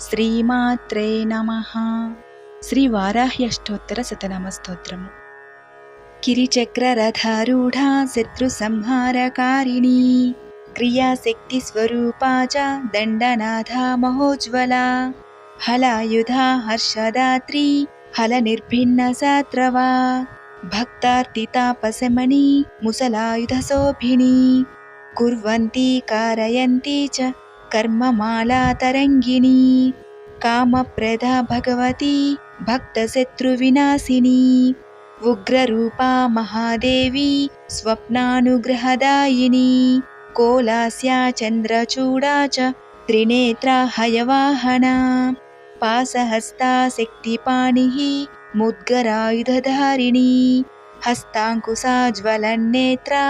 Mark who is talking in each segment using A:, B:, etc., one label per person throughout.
A: శ్రీమాత్రే నమ. శ్రీ వారాహ్యష్టోత్తర శతనామస్తోత్రము కిరిచక్రరథారూఢా శత్రు సంహారకారిణి క్రియాశక్తి స్వరూపా చ దండనాథా మహోజ్వలా. హలాయుధా హర్షదాత్రి హల నిర్భిన్న సాత్రవా భక్తార్తితాపశమణి ముసలాయుధ శోభిని కుర్వంతి కారయంతి చ కర్మమాలా తరంగిణి కామప్రదా భగవతి భక్తశత్రువినాశిని ఉగ్రరూపా మహాదేవి స్వప్నానుగ్రహదాయిని కోలాస్యా చంద్రచూడా చ త్రినేత్రా హయవాహనా పాసహస్తా శక్తిపాణిः ముద్గరాయుధధారిణి హస్తాంకుశా జ్వలన్నేత్రా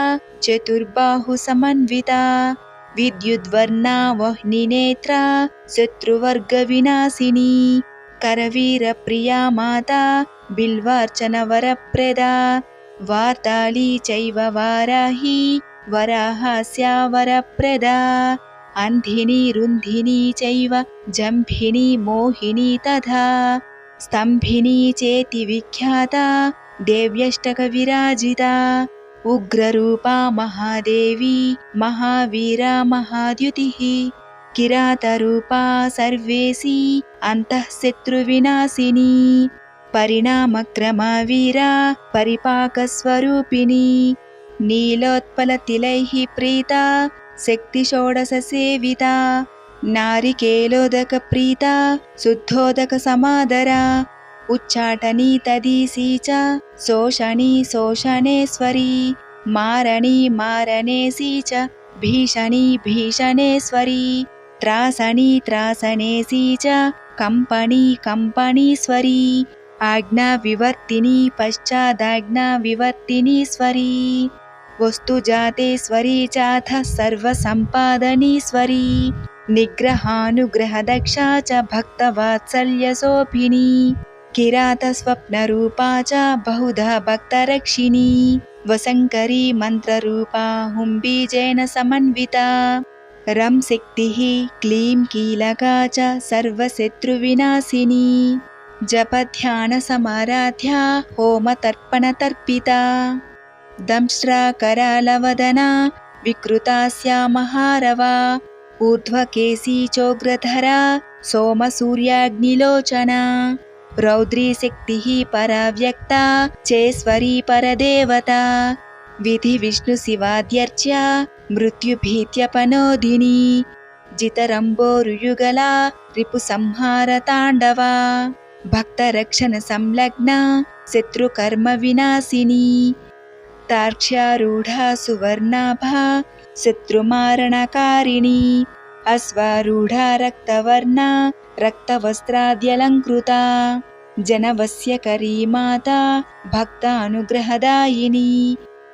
A: विद्युद्वर्णावह्निनेत्रा शत्रुवर्गविनाशिनी करवीरप्रिया माता बिल्वार्चनवरप्रदा वार्ताली चैव वाराही वराहास्या वरप्रदा अन्धिनी रुन्धिनी चैव जम्भिनी मोहिनी तथा स्तम्भिनी चेति विख्याता देव्यष्टकविराजिता उग्ररूपा महादेवी महावीरा महाद्युतिः किरातरूपा सर्वेशी अन्तःशत्रुविनाशिनी परिणामक्रमवीरा परिपाकस्वरूपिणी नीलोत्पलतिलैः प्रीता शक्तिषोडशसेविता नारिकेलोदकप्रीता शुद्धोदकसमादरा ఉచ్చాటనీ తదీసీ చ శోషణీ శోషణేశ్వరీ మారణీ మారణేసీ చ భీషణీ భీషణేశ్వరీ త్రాసణీ త్రాసనేసీ చ కంపణీ కంపణీశ్వరీ ఆజ్ఞా వివర్తిని పశ్చాదాజ్ఞా వివర్తినీశ్వరీ వస్తుజాతేశ్వరీ చాథ సర్వసంపాదనీశ్వరీ నిగ్రహానుగ్రహదక్షా చ భక్తవాత్సల్యశోభిని కిరాతస్వప్నరూపా చ బహుధా భక్తరక్షిణీ వసంకరీ మంత్రరూపా హుంబీజేన సమన్వితా రం శక్తిः క్లీం కీలకా చ సర్వశత్రువినాశిని జపధ్యానసమారాధ్యా హోమతర్పణతర్పితా దంశ్రాకరాలవదనా వికృతాస్యా మహారవా ఊర్ధ్వకేశీ చోగ్రధరా సోమసూర్యాగ్నిలోచనా రౌద్రీశక్తిः పరావ్యక్తా చేశ్వరీ పరదేవతా. విధి విష్ణుశివాద్యర్చ్యా మృత్యుభీత్యపనోదిని జితరంబోరుయుగలా రిపుసంహారతాండవా భక్తరక్షణ సంలగ్న శత్రుకర్మ వినాశిని తార్క్ష్యారూఢా సువర్ణాభా శత్రుమారణకారిణి అశ్వారూఢా రక్తవర్ణా రక్తవస్త్రాద్యలంకృతా జనవస్యకరీ మాతా భక్తానుగ్రహదాయిని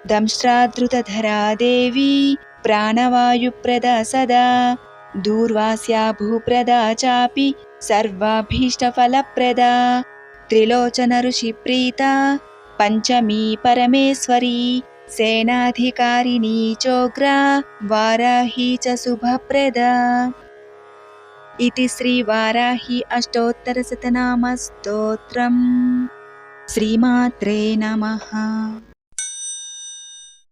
A: దంశ్రాదృతధరా దేవీ ప్రాణవాయుప్రదా సదా దూర్వాస్యా భూప్రదా చాపి సేనాధికారిణీ చోగ్రా వారాహి చ శుభప్రద ఇది శ్రీవారాహి అష్టోత్తరశతనామస్తోత్రం శ్రీమాత్రే నమః